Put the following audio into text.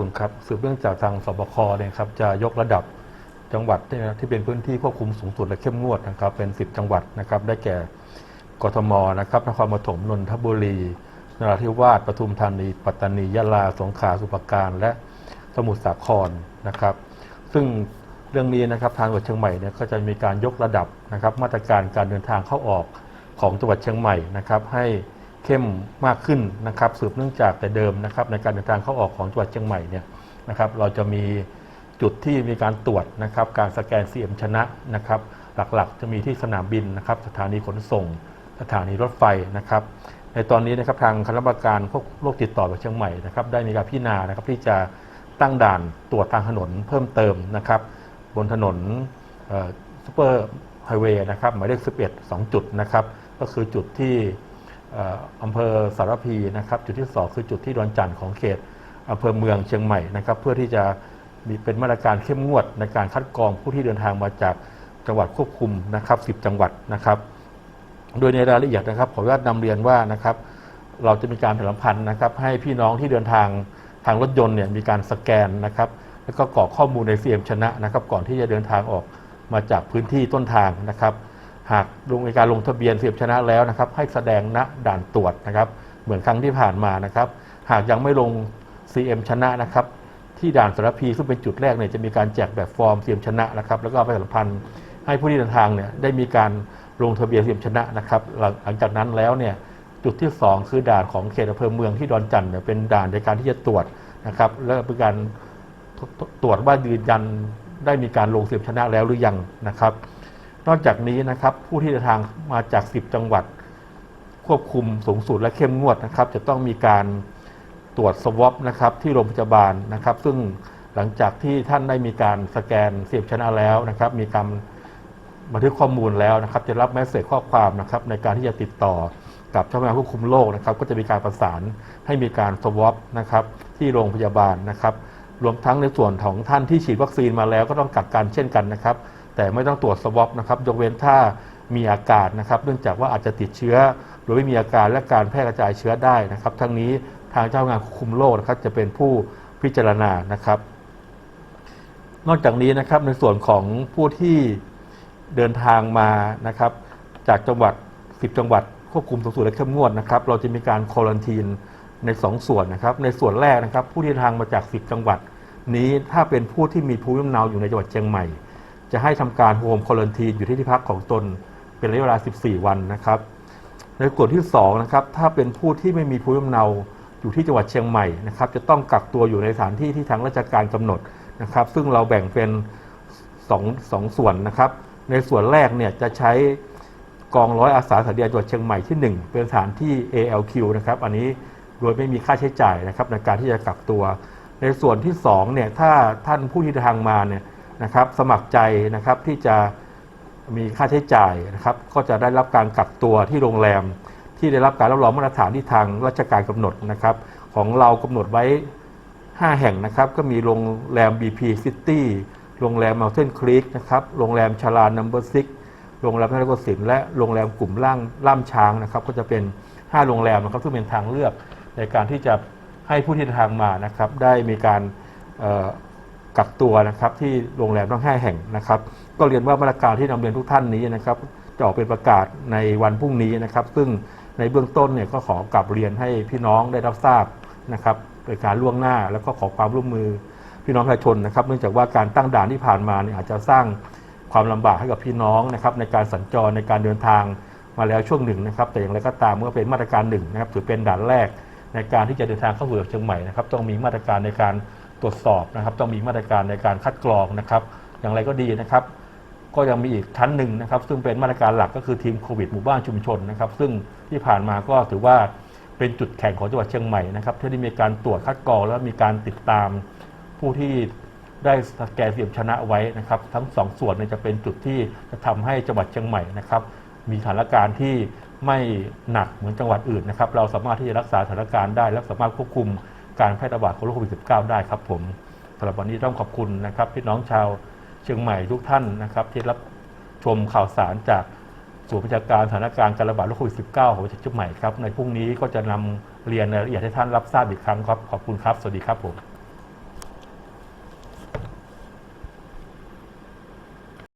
คุณครับสืบเรื่องจากทางสบคเนี่ยครับจะยกระดับจังหวัดที่เป็นพื้นที่ควบคุมสูงสุดและเข้มงวดนะครับเป็น 10 จังหวัดนะครับได้แก่กทมนะครับนครปฐมนนทบุรี นราธิวาสปทุมธานี ปัตตานียะลาสงขลาสุพรรณการและสมุทรสาครนะครับ ซึ่งเรื่องนี้นะครับทางจังหวัดเชียงใหม่เนี่ยก็จะมีการยกระดับนะครับมาตรการการเดินทางเข้าออกของจังหวัดเชียงใหม่นะครับให้ เข้มมากขึ้นนะครับสืบเนื่องจากแต่เดิมนะครับในการเดินทางเข้าออกของจังหวัดเชียงใหม่เนี่ยนะครับเราจะมีจุดที่มีการตรวจนะครับการสแกน CM ชนะนะครับหลักๆ จะมีที่สนามบินนะครับสถานีขนส่ง สถานีรถไฟนะครับในตอนนี้นะครับทางคณะกรรมการควบโรคติดต่อจังหวัดเชียงใหม่นะครับได้มีการพิจารณานะครับที่จะตั้งด่านตรวจทางถนนเพิ่มเติมนะครับบนถนนซูเปอร์ไฮเวย์นะครับหมายเลข11 2 จุดนะครับก็คือจุดที่ อำเภอสารพีนะครับจุดที่ 2 คือจุดที่ดอนจันทร์ของเขตอำเภอเมืองเชียงใหม่นะครับเพื่อที่จะมีเป็นมาตรการเข้มงวดในการคัดกรองผู้ที่เดินทางมาจากจังหวัดควบคุมนะครับ 10 จังหวัดนะครับ โดยในรายละเอียดนะครับขออนุญาตนำเรียนว่านะครับเราจะมีการผลัมพันธ์นะครับ ให้พี่น้องที่เดินทางทางรถยนต์เนี่ยมีการสแกนนะครับ แล้วก็กรอกข้อมูลใน CM ชนะนะครับ ก่อนที่จะเดินทางออกมาจากพื้นที่ต้นทางนะครับ หากลงในการลงทะเบียน CM ชนะแล้วนะครับ ให้แสดงณด่านตรวจนะครับ เหมือนครั้งที่ผ่านมานะครับ หากยังไม่ลง CM ชนะนะครับ ที่ด่านสารพีซึ่งเป็นจุดแรกเนี่ยจะมีการแจกแบบฟอร์ม CM ชนะนะครับ แล้วก็เอาไปสัมพันธ์ให้ผู้ที่เดินทางเนี่ยได้มีการลงทะเบียน CM ชนะนะครับ หลังจากนั้นแล้วเนี่ยจุดที่ 2 คือด่านของเขตอำเภอเมืองที่ดอนจันทร์เนี่ยเป็นด่านในการที่จะตรวจนะครับ และเป็นการตตตรวจว่ายืนยันได้มีการลงเสียบชนะแล้วหรือยังนะครับ นอกจากนี้นะครับผู้ที่เดินทางมาจาก 10 จังหวัด ควบคุมสูงสุดและเข้มงวดนะครับ จะต้องมีการตรวจสวอปนะครับที่โรงพยาบาลนะครับ ซึ่งหลังจากที่ท่านได้มีการสแกนเสียบชนะแล้วนะครับ มีการบันทึกข้อมูลแล้วนะครับ จะรับแมสเซจข้อความนะครับในการที่จะติดต่อกับเจ้าหน้าที่ควบคุมโรคนะครับ ก็จะมีการประสานให้มีการสวอปนะครับที่โรงพยาบาลนะครับ รวมทั้งในส่วนของท่านที่ฉีดวัคซีนมาแล้วก็ต้องกักกันเช่นกันนะครับ แต่ไม่ต้องตรวจสวอปนะครับยกเว้นถ้ามีอาการนะครับเนื่องจากว่าอาจจะติดเชื้อ หรือไม่มีอาการและการแพร่กระจายเชื้อได้นะครับ ทั้งนี้ทางเจ้าหน้าที่ควบคุมโรคนะครับจะเป็นผู้พิจารณานะครับ นอกจากนี้นะครับในส่วนของผู้ที่เดินทางมานะครับ จากจังหวัด 10 จังหวัดควบคุมสูงสุดและเข้มงวดนะครับ เราจะมีการควอลันทีนใน 2 ส่วนนะครับ ในส่วนแรกนะครับ ผู้ที่เดินทางมาจาก 10 จังหวัด นี้ถ้าเป็นผู้ที่มีภูมิลำเนาอยู่ในจังหวัดเชียงใหม่ จะให้ทำการโฮมคอลันทีนอยู่ที่ที่พักของตนเป็นระยะเวลา 14 วันนะครับ ในส่วนที่2นะครับถ้าเป็นผู้ที่ไม่มีภูมิลำเนาอยู่ที่จังหวัดเชียงใหม่นะครับ จะต้องกักตัวอยู่ในสถานที่ที่ทางราชการกำหนดนะครับ ซึ่งเราแบ่งเป็นสองสองส่วนนะครับ ในส่วนแรกเนี่ยจะใช้กองร้อยอาสาสาดีจังหวัดเชียงใหม่ที่ 1 เป็นสถานที่ ALQ นะครับ อันนี้โดยไม่มีค่าใช้จ่ายนะครับในการที่จะกักตัว ในส่วนที่2เนี่ยถ้าท่านผู้ที่เดินทางมาเนี่ย นะครับสมัครใจนะครับที่จะมีค่าใช้จ่ายนะครับก็จะได้รับการกักตัวที่โรงแรม ที่ได้รับการรับรองมาตรฐานที่ทางราชการกำหนดนะครับของเรากำหนดไว้ 5 แห่งนะครับก็มีโรงแรม BP City โรงแรม Mountain Creek นะครับโรงแรมชาลา Number 6โรงแรมนรโกสินทร์และโรงแรมกลุ่มล่างล่ามช้างนะครับก็จะเป็น 5 โรงแรมนะครับซึ่งเป็นทางเลือกในการที่จะให้ผู้ที่เดินทางมานะครับได้มีการ กักตัวนะครับที่โรงแรมทั้ง5แห่งนะครับ ก็เรียนว่ามาตรการที่นำเรียนทุกท่านนี้นะครับจะออกเป็นประกาศในวันพรุ่งนี้นะครับ ซึ่งในเบื้องต้นเนี่ยก็ขอกลับเรียนให้พี่น้องได้รับทราบนะครับโดยการล่วงหน้าแล้วก็ขอความร่วมมือพี่น้องประชาชนนะครับ เนื่องจากว่าการตั้งด่านที่ผ่านมาเนี่ยอาจจะสร้างความลำบากให้กับพี่น้องนะครับในการสัญจรในการเดินทางมาแล้วช่วงหนึ่งนะครับ แต่อย่างไรก็ตามเมื่อเป็นมาตรการหนึ่งนะครับถือเป็นด่านแรกในการที่จะเดินทางเข้าสู่เชียงใหม่นะครับ ต้องมีมาตรการในการ ตรวจสอบนะครับ ต้องมีมาตรการในการคัดกรองนะครับ อย่างไรก็ดีนะครับ ก็ยังมีอีกชั้นหนึ่งนะครับ ซึ่งเป็นมาตรการหลักก็คือทีมโควิดหมู่บ้านชุมชนนะครับ ซึ่งที่ผ่านมาก็ถือว่าเป็นจุดแข่งของจังหวัดเชียงใหม่นะครับที่ได้มีการตรวจคัดกรองและมีการติดตามผู้ที่ได้สแกนเสียมชนะไว้นะครับ ทั้งสองส่วนนี่จะเป็นจุดที่จะทำให้จังหวัดเชียงใหม่นะครับ มีสถานการณ์ที่ไม่หนักเหมือนจังหวัดอื่นนะครับ เราสามารถที่จะรักษาสถานการณ์ได้และสามารถควบคุม การแพร่ระบาดของโรคโควิด -19 ได้ครับผมสำหรับวันนี้ต้องขอบคุณนะครับ พี่น้องชาวเชียงใหม่ทุกท่านนะครับ ที่รับชมข่าวสารจากศูนย์ประชาการสถานการณ์การระบาดโรคโควิด -19 ของจังหวัดเชียงใหม่ครับ ในพรุ่งนี้ก็จะนำเรียนรายละเอียดให้ท่านรับทราบอีกครั้งครับ ขอบคุณครับ สวัสดีครับผม